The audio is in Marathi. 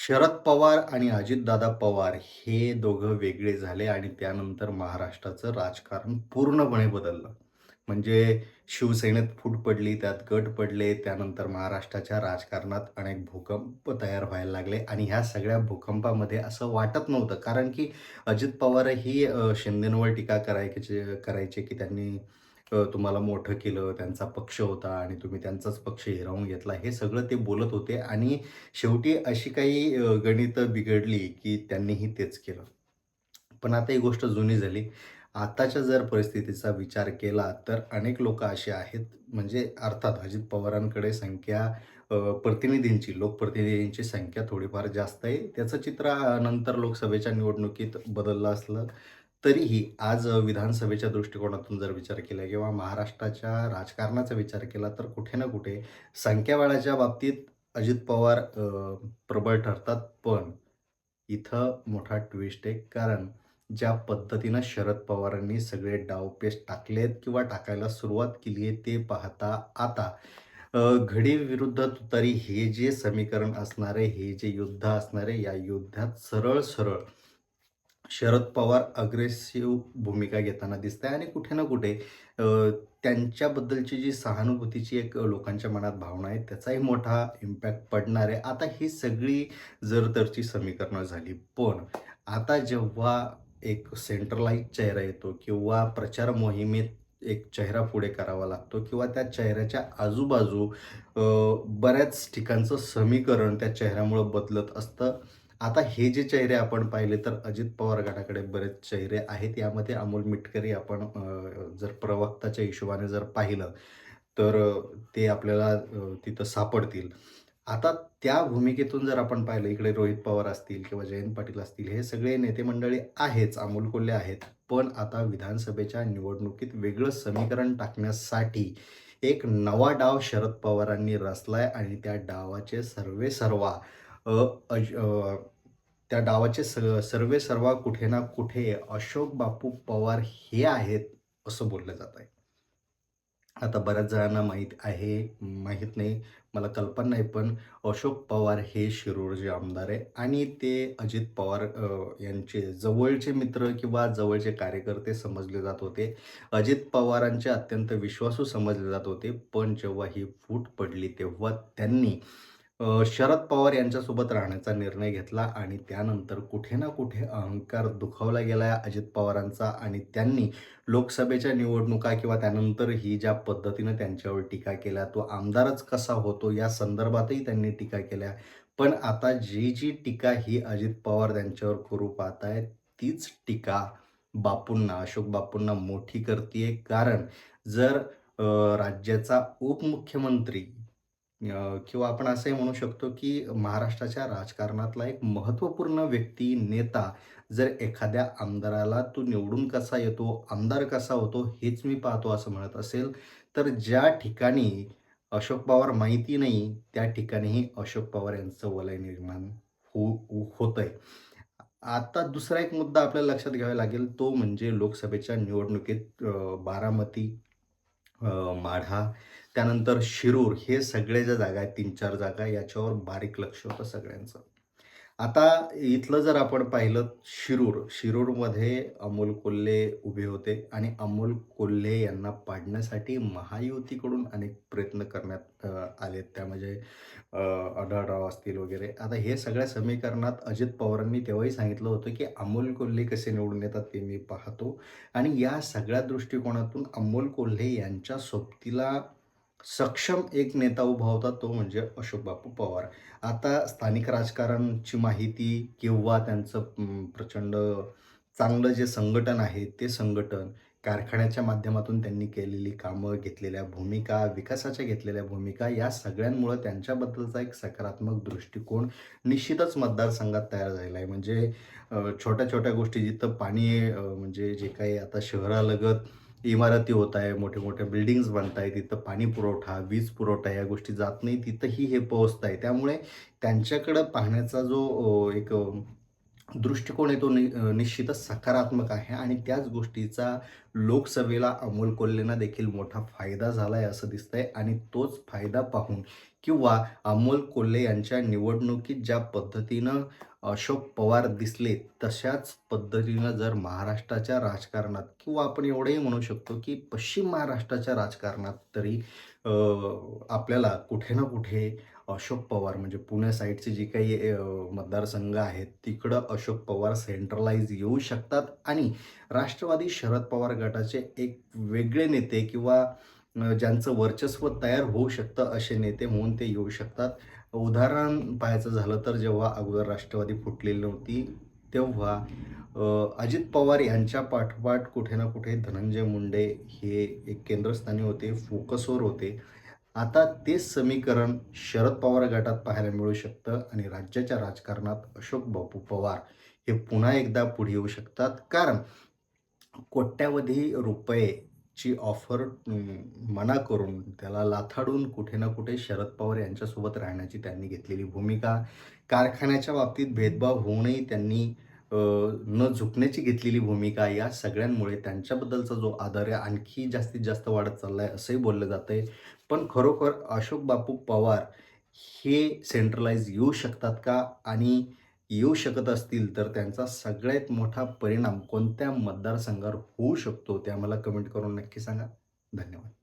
शरद पवार आणि अजितदादा पवार हे दोघं वेगळे झाले आणि त्यानंतर महाराष्ट्राचं राजकारण पूर्णपणे बदललं. म्हणजे शिवसेनेत फूट पडली, त्यात गट पडले. त्यानंतर महाराष्ट्राच्या राजकारणात अनेक भूकंप तयार व्हायला लागले आणि ह्या सगळ्या भूकंपामध्ये असं वाटत नव्हतं कारण की अजित पवारही शिंदेंवर टीका करायचे करायचे की त्यांनी तुम्हाला मोठं केलं, त्यांचा पक्ष होता आणि तुम्ही त्यांचाच पक्ष हिरावून घेतला. हे सगळं ते बोलत होते आणि शेवटी अशी काही गणितं बिघडली की त्यांनीही तेच केलं. पण आता ही गोष्ट जुनी झाली. आताच्या जर परिस्थितीचा विचार केला तर अनेक लोक असे आहेत म्हणजे अर्थात अजित पवारांकडे संख्या प्रतिनिधींची, लोकप्रतिनिधींची संख्या थोडीफार जास्त आहे. त्याचं चित्र नंतर लोकसभेच्या निवडणुकीत बदललं असलं तरीही आज विधानसभेच्या दृष्टिकोनातून जर विचार केला किंवा महाराष्ट्राच्या राजकारणाचा विचार केला तर कुठे ना कुठे संख्याबळाच्या बाबतीत अजित पवार प्रबळ ठरतात. पण इथं मोठा ट्विस्ट आहे. कारण ज्या पद्धतीनं शरद पवारांनी सगळे डावपेच टाकलेत किंवा टाकायला सुरुवात केली आहे, ते पाहता आता घडी विरुद्ध तुतारी हे जे समीकरण असणारे हे जे युद्ध असणारे या युद्धात सरळ-सरळ शरद पवार अग्रेसिव्ह भूमिका घेताना दिसते आणि कुठे ना कुठे त्यांच्याबद्दलची जी सहानुभूतीची एक लोकांच्या मनात भावना आहे, त्याचाही मोठा इम्पॅक्ट पडणार आहे. आता ही सगळी जर-तरची समीकरणं झाली. पण आता जेव्हा एक सेंट्रलाइज चेहरा येतो किंवा प्रचार मोहिमेत एक चेहरा पुढे करावा लागतो किंवा त्या चेहऱ्याच्या आजूबाजू बऱ्याच ठिकाणचं समीकरण त्या चेहऱ्यामुळं बदलत असतं. आता हे जे चेहरे आपण पाहिले तर अजित पवार गटाकडे बरेच चेहरे आहेत. यामध्ये अमोल मिटकरी आपण जर प्रवक्ताच्या हिशोबाने जर पाहिलं तर ते आपल्याला तिथं सापडतील. आता त्या भूमिकेतून जर आपण पाहिलं इकडे रोहित पवार असतील किंवा जयंत पाटील असतील हे सगळे नेते मंडळी आहेच, अमोल कोल्हे आहेत. पण आता विधानसभेच्या निवडणुकीत वेगळं समीकरण टाकण्यासाठी एक नवा डाव शरद पवारांनी रचलाय आणि त्या डावाचे सर्वेसर्वा सर्वा अज त्या डावाचे स सर्वे सर्वा कुठे ना कुठे अशोक बापू पवार हे आहेत, असं बोललं जात आहे. आता बऱ्याच जणांना माहीत आहे, माहीत नाही, मला कल्पना नाही, पण अशोक पवार हे शिरूरचे आमदार आहे आणि ते अजित पवार यांचे जवळचे मित्र किंवा जवळचे कार्यकर्ते समजले जात होते. अजित पवारांचे अत्यंत विश्वासू समजले जात होते. पण जेव्हा ही फूट पडली, तेव्हा त्यांनी शरद पवार यांच्यासोबत राहण्याचा निर्णय घेतला आणि त्यानंतर कुठे ना कुठे अहंकार दुखावला गेला अजित पवारांचा आणि त्यांनी लोकसभेच्या निवडणुका किंवा त्यानंतर ही ज्या पद्धतीनं त्यांच्यावर टीका केल्या, तो आमदारच कसा होतो या संदर्भातही त्यांनी टीका केल्या. पण आता जी जी टीका ही अजित पवार त्यांच्यावर करू पाहत आहेत, तीच टीका बापूंना, अशोक बापूंना मोठी करते कारण जर राज्याचा उपमुख्यमंत्री अ, किंवा आपण असंही म्हणू शकतो, की महाराष्ट्राच्या राजकारणातला एक महत्त्वपूर्ण व्यक्ती, नेता जर एखाद्या आमदाराला तो निवडून कसा येतो, आमदार कसा होतो, हेच मी पाहतो असं म्हणत असेल, तर ज्या ठिकाणी अशोक पवार माहिती नाही, त्या ठिकाणीही अशोक पवार यांचं वलय निर्माण हो होतंय. आता दुसरा एक मुद्दा आपल्याला लक्षात घ्यावा लागेल, तो म्हणजे लोकसभेच्या निवडणुकीत अ, बारामती माढा, त्यानंतर शिरूर हे सगळे ज्या जागा आहेत 3-4 जागा याच्यावर बारीक लक्ष होतं सगळ्यांचं. आता इथलं जर आपण पाहिलं शिरूर, शिरूरमध्ये अमोल कोल्हे उभे होते आणि अमोल कोल्हे यांना पाडण्यासाठी महायुतीकडून अनेक प्रयत्न करण्यात आले आलेत. त्या म्हणजे आढळराव असतील वगैरे. आता हे सगळ्या समीकरणात अजित पवारांनी तेव्हाही सांगितलं होतं, की अमोल कोल्हे कसे निवडून येतात ते मी पाहतो आणि या सगळ्या दृष्टिकोनातून अमोल कोल्हे यांच्या सोबतीला सक्षम एक नेता उभा होता, तो म्हणजे अशोक बापू पवार. आता स्थानिक राजकारणची माहिती किंवा त्यांचं प्रचंड चांगलं जे संघटन आहे, ते संघटन, कारखान्याच्या माध्यमातून त्यांनी केलेली कामं, घेतलेल्या भूमिका, विकासाच्या घेतलेल्या भूमिका, या सगळ्यांमुळं त्यांच्याबद्दलचा एक सकारात्मक दृष्टिकोन निश्चितच मतदारसंघात तयार झालेला आहे. म्हणजे छोट्या-छोट्या गोष्टी जिथं पाणी म्हणजे जे काही आता शहरालगत इमारती होत आहे, मोठे-मोठे बिल्डिंग्स बनत आहेत, तिथं पाणी पुरवठा, वीज पुरवठा या गोष्टी जात नाही, तिथंही हे पोहोचत आहे. त्यामुळे त्यांच्याकडं पाहण्याचा जो एक दृष्टिकोन आहे तो नि निश्चितच सकारात्मक आहे आणि त्याच गोष्टीचा लोकसभेला अमोल कोल्हेंना देखील मोठा फायदा झाला आहे असं दिसतंय आणि तोच फायदा पाहून किंवा अमोल कोल्हे यांच्या निवडणुकीत ज्या पद्धतीनं अशोक पवार दिसले तशाच पद्धतीनं जर महाराष्ट्राच्या राजकारणात किंवा आपण एवढंही म्हणू शकतो की पश्चिम महाराष्ट्राच्या राजकारणात तरी आपल्याला कुठे ना कुठे अशोक पवार म्हणजे पुणे साईडचे जे काही मतदारसंघ आहेत तिकडं अशोक पवार सेंट्रलाइज येऊ शकतात आणि राष्ट्रवादी शरद पवार गटाचे एक वेगळे नेते किंवा ज्यांचं वर्चस्व तयार होऊ शकतं असे नेते म्हणून ते येऊ शकतात. उदाहरण पाहायचं झालं तर जेव्हा अगोदर राष्ट्रवादी फुटलेली नव्हती तेव्हा अजित पवार यांच्या पाठोपाठ कुठे ना कुठे धनंजय मुंडे हे एक केंद्रस्थानी होते फोकसवर होते. आता तेच समीकरण शरद पवार गटात पाहायला मिळू शकतं आणि राज्याच्या राजकारणात अशोक बापू पवार हे पुन्हा एकदा पुढे येऊ शकतात. कारण कोट्यावधी रुपयेची ऑफर मना करून त्याला लाथाडून कुठे ना कुठे शरद पवार यांच्यासोबत राहण्याची त्यांनी घेतलेली भूमिका. कारखान्याच्या बाबतीत भेदभाव होऊनही त्यांनी न झुकण्याची घेतलेली भूमिका या सगळ्यांमुळे त्यांच्याबद्दलचा जो आदर आहे आणखी जास्तीत जास्त वाढत चालला आहे असंही बोललं जातं आहे पण खरोखर अशोक बापू पवार हे सेंट्रलाइज येऊ शकतात का? आणि येऊ शकत असतील तर त्यांचा सगळ्यात मोठा परिणाम कोणत्या मतदारसंघावर होऊ शकतो? ते आम्हाला कमेंट करून नक्की सांगा. धन्यवाद.